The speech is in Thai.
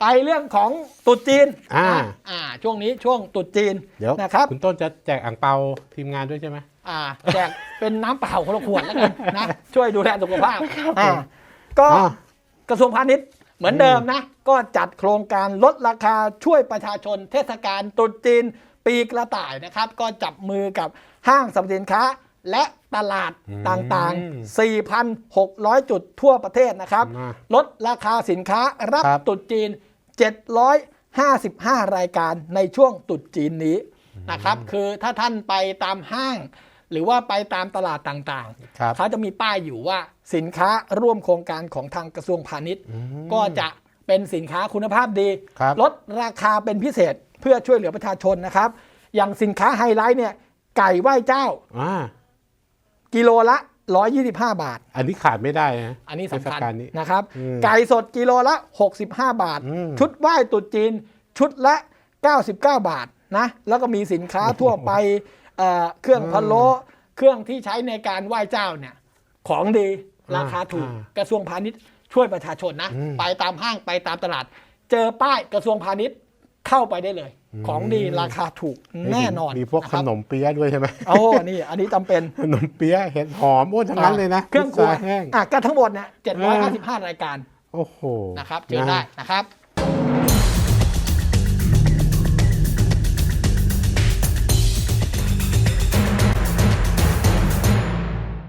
ไปเรื่องของตรุษจีนอ่า นะอ่า ช่วงนี้ช่วงตรุษจีนเดี๋ยวนะครับ คุณต้นจะแจกอ่างเปาทีมงานด้วยใช่ไหม อ่าแจกเป็นน้ำเปล่าคนละขวดแล้วกันนะ ช่วยดูแลสุขภาพอ่าก็อะกระทรวงพาณิชย์เหมือนเดิมนะ ก็จัดโครงการลดราคาช่วยประชาชนเทศกาลตรุษจีนปีกระต่ายนะครับ ก็จับมือกับห้างสรรพสินค้า และตลาดอืมต่างๆ 4,600 จุดทั่วประเทศนะครับมาลดราคาสินค้ารับครับตรุษจีน 755 รายการในช่วงตรุษจีนนี้นะครับ คือถ้าท่านไปตามห้าง หรือว่าไปตามตลาดต่างครับๆเขาจะมีป้ายอยู่ว่าสินค้าร่วมโครงการของทางกระทรวงพาณิชย์อืมก็จะเป็นสินค้าคุณภาพดีครับลดราคาเป็นพิเศษเพื่อช่วยเหลือประชาชนนะครับ อย่างสินค้าไฮไลท์เนี่ยไก่ไหว้เจ้าอ่า กิโลละ 125 บาท อันนี้ขาดไม่ได้นะ อันนี้สำคัญเทศกาลนี้นะครับ อืมไก่สดกิโลละ 65 บาท อืม ชุดไหว้ตรุษจีนชุดละ 99 บาทนะแล้วก็มีสินค้าทั่วไปเอ่อเครื่องพะโล้เครื่องที่ใช้ในการไหว้เจ้าเนี่ยของดีราคาถูก อ่ากระทรวงพาณิชย์ช่วยประชาชนนะอืมไปตามห้างไปตามตลาด เจอป้ายกระทรวงพาณิชย์ เข้าไปได้เลย ของดีราคาถูกแน่นอนมีพวกนะขครับนมเปี๊ยะด้วยใช่ไหมโอ้นี่อันนี้จำเป็นขนมเปี๊ยะเห็ดหอมโอ้ทั้งนั้นเลยนะ เครื่องครัวพิซซ่าแห้งอะก็ทั้งหมดเนี่ย755รายการ โอ้โหนะครับเจอได้นะครับ